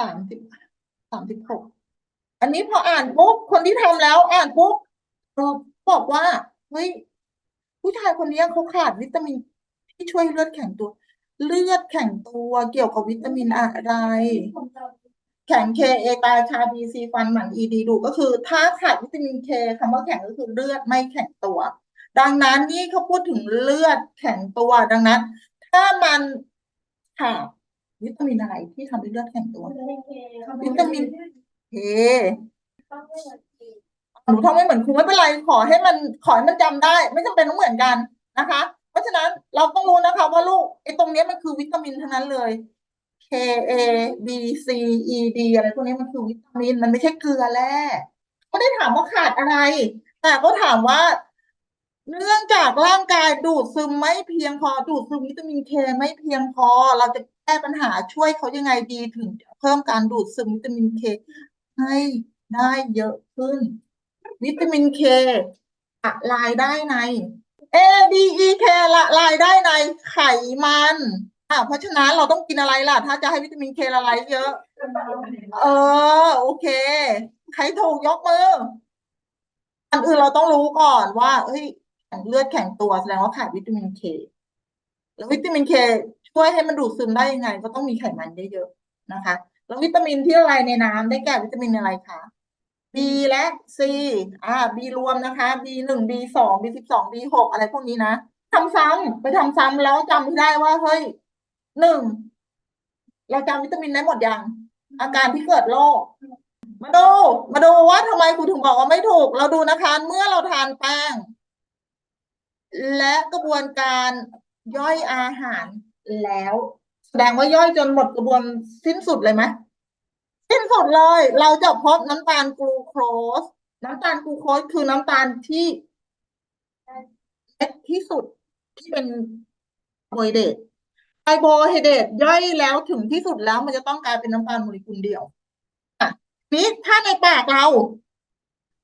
สามสิบสามสิบหกอันนี้พออ่านปุ๊บคนที่ทำแล้ว อ่านปุ๊บเออบอกว่าเฮ้ยผู้ชายคนนี้เขาขาดวิตามินที่ช่วยเลือดแข็งตัว เลือดแข็งตัวเกี่ยวกับวิตามินอะไร แข็งเคเอตาชาบีซีฟันหมันอีดีดูก็คือ ถ้าขาดวิตามินเคคำว่าแข็งก็คือเลือดไม่แข็งตัว ดังนั้นนี่เขาพูดถึงเลือดแข็งตัวดังนั้น ถ้ามันขาด วิตามินอะไรที่ทำให้เลือดแข็งตัว วิตามินเคหนูทำไม่เหมือนครูไม่เป็นไรขอให้มันขอให้มันจำได้ ไม่จำเป็นต้องเหมือนกันนะคะ เพราะฉะนั้นเราต้องรู้นะคะ ว่าลูกไอ้ตรงเนี้ยมันคือวิตามินทั้งนั้นเลย K A B C E D อะไรพวกนี้มันคือวิตามิน มันไม่ใช่เกลือแร่ก็ได้ถามว่าขาดอะไร แต่ก็ถามว่า เนื่องจากร่างกายดูดซึมไม่เพียงพอ ดูดซึมวิตามินเคไม่เพียงพอ เราจะแก้ปัญหาช่วยเขายังไงดีถึงเพิ่มการดูดซึมวิตามินเคให้ได้เยอะขึ้น วิตามินเคละลายได้ใน A D E K ละลายได้ในไขมันอะเพราะฉะนั้นเราต้องกินอะไรล่ะ ถ้าจะให้วิตามินเคละลายเยอะ เออ โอเค ใครถูกยกมืออันอื่นเราต้องรู้ก่อนว่าเฮ้ย เลือดแข็งตัวแสดงว่าขาดวิตามินเคแล้ววิตามินเคช่วยให้มันดูดซึมได้ยังไง ก็ต้องมีไขมันเยอะๆนะคะ แล้ววิตามินที่ละลายในน้ำได้แก่วิตามินอะไรคะ B และ C อ่า B รวมนะคะ B หนึ่ง B สอง B สิบสอง B หกอะไรพวกนี้นะทำซ้ำไปทำซ้ำแล้วจำไม่ได้ว่าเฮ้ยหนึ่งเราจำวิตามินได้หมดยังอาการที่เกิดโรคมาดูมาดูว่าทำไมครูถึงบอกว่าไม่ถูก เราดูนะคะ เมื่อเราทานแป้ง และกระบวนการย่อยอาหารแล้ว แสดงว่าย่อยจนหมดกระบวนสิ้นสุดเลยไหมสิ้นสุดเลย เราจะพบน้ำตาลกลูโคส น้ำตาลกลูโคสคือน้ำตาลที่เล็กที่สุดที่เป็นโบไฮเดรตคาร์โบไฮเดรตย่อยแล้วถึงที่สุดแล้ว มันจะต้องกลายเป็นน้ำตาลโมเลกุลเดียวนี้ถ้าในปากเรา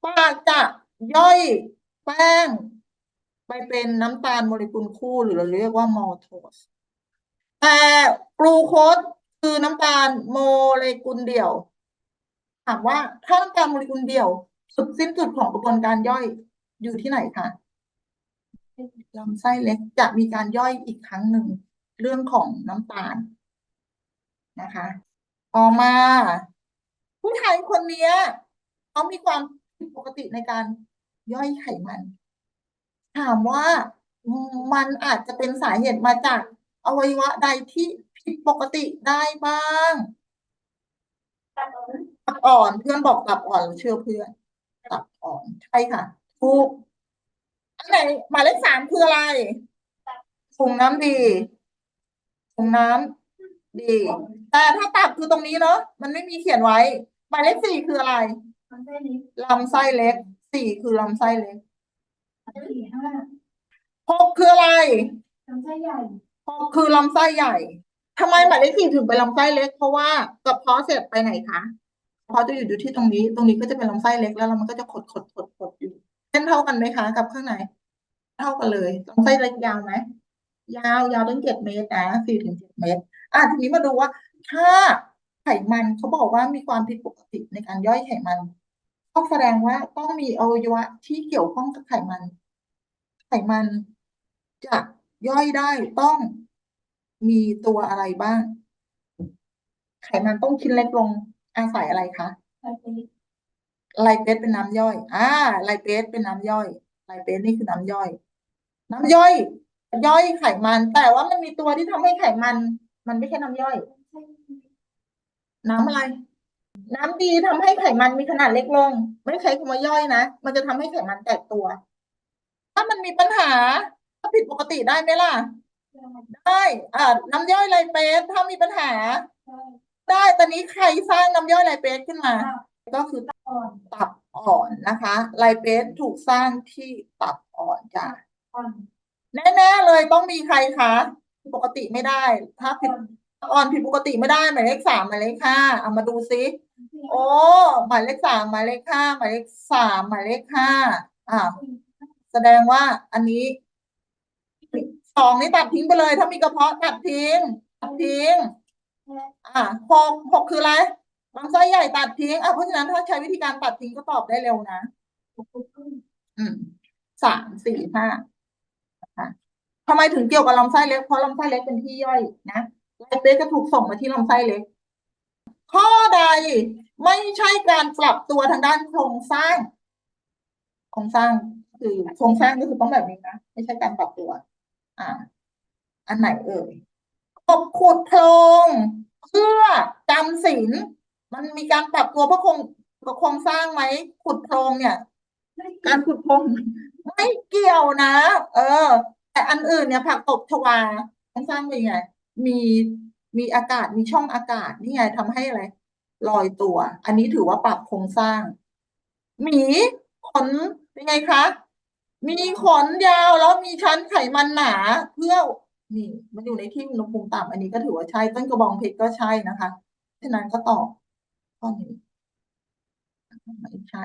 ปากจะย่อยแป้ง ไปเป็นน้ำตาลโมเลกุลคู่หรือเราเรียกว่ามัลโทสแต่กลูโคสคือน้ำตาลโมเลกุลเดี่ยวถามว่าถ้าน้ำตาลโมเลกุลเดี่ยวสุดสิ้นสุดของกระบวนการย่อยอยู่ที่ไหนคะลำไส้เล็กจะมีการย่อยอีกครั้งหนึ่งเรื่องของน้ำตาลนะคะต่อมา ผู้ชายคนนี้เขามีความผิดปกติในการย่อยไขมัน ถามว่ามันอาจจะเป็นสาเหตุมาจากอวัยวะใดที่ผิดปกติได้บ้างตับอ่อนเพื่อนบอกตับอ่อนเชื่อเพื่อนตับอ่อนใช่ค่ะถูกอันไหนหมายเลขสามคืออะไรถุงน้ำดีถุงน้ำดี แต่ถ้าตับคือตรงนี้เนาะมันไม่มีเขียนไว้ หมายเลขสี่คืออะไรลำไส้เล็กสี่คือลำไส้เล็ก หกคืออะไรลำไส้ใหญ่หกคือลำไส้ใหญ่ทำไมหมายเลขสี่ถึงเป็นลำไส้เล็ก เพราะว่ากระเพาะเสร็จไปไหนคะกระเพาะจะอยู่อยู่ที่ตรงนี้ ตรงนี้ก็จะเป็นลำไส้เล็กแล้วมันก็จะขดขดขดขดอยู่เส้นเท่ากันไหมคะ กับข้างในเท่ากันเลยลำไส้เล็กยาวไหมยาวยาวตั้งเจ็ดเมตรนะสี่ถึงเจ็ดเมตร อะทีนี้มาดูว่า ถ้าไขมันเขาบอกว่ามีความผิดปกติในการย่อยไขมัน ก็แสดงว่าต้องมีอวัยวะที่เกี่ยวข้องกับไขมัน ไขมันจะย่อยได้ต้องมีตัวอะไรบ้าง ไขมันต้องชิ้นเล็กลงอาศัยอะไรคะไลเปสเป็นน้ำย่อย อ่าไลเปสเป็นน้ำย่อยไลเปสนี่คือน้ำย่อย น้ำย่อย ย่อยไขมัน แต่ว่ามันมีตัวที่ทำให้ไขมัน มันไม่ใช่น้ำย่อย น้ำอะไร น้ำดีทำให้ไขมันมีขนาดเล็กลง ไม่ใช้คำว่าย่อยนะ มันจะทำให้ไขมันแตกตัว ถ้ามันมีปัญหาก็ผิดปกติได้ไหมล่ะ ได้อ่าน้ำย่อยไลเปสถ้ามีปัญหา ได้ตอนนี้ใครสร้างน้ำย่อยไลเปสขึ้นมา ก็คือตับอ่อนนะคะไลเปสถูกสร้างที่ตับอ่อนจ้ะแน่ๆเลยต้องมีใครคะปกติไม่ได้ ถ้าผิด อ่อนผิดปกติไม่ได้หมายเลขสามหมายเลขห้าเอามาดูซิโอ้หมายเลขสามหมายเลขห้าหมายเลขสามหมายเลขห้าอ่าแสดงว่าอันนี้สองนี่ตัดทิ้งไปเลย ถ้ามีกระเพาะตัดทิ้งตัดทิ้ง อ่าหกหกคืออะไรลำไส้ใหญ่ตัดทิ้งอะเพราะฉะนั้นถ้าใช้วิธีการตัดทิ้งก็ตอบได้เร็วนะอืมสามสี่ห้านะคะทำไมถึงเกี่ยวกับลำไส้เล็กเพราะลำไส้เล็กเป็นที่ย่อยนะ ไลเบสจะถูกส่งมาที่ลำไส้เล็ก ข้อใดไม่ใช่การปรับตัวทางด้านโครงสร้าง โครงสร้างคือโครงสร้างก็คือต้องแบบนี้นะไม่ใช่การปรับตัว อ่า อันไหนเอ่ยกบขุดโพรงเพื่อจำศีลมันมีการปรับตัวเพราะโครงโครงสร้างไหมขุดโพรงเนี่ย การขุดโพรงไม่เกี่ยวนะ เออ แต่อันอื่นเนี่ยผักตบชวาโครงสร้างเป็นไง มีมีอากาศมีช่องอากาศนี่ไงทำให้อะไรลอยตัว อันนี้ถือว่าปรับโครงสร้าง หมีขนเป็นไงคะ มีขนยาวแล้วมีชั้นไขมันหนาเพื่อนี่มันอยู่ในที่อุณหภูมิต่ำอันนี้ก็ถือว่าใช่ต้นกระบองเพชรก็ใช่นะคะฉะนั้นก็ตอบข้อนี้ไม่ใช่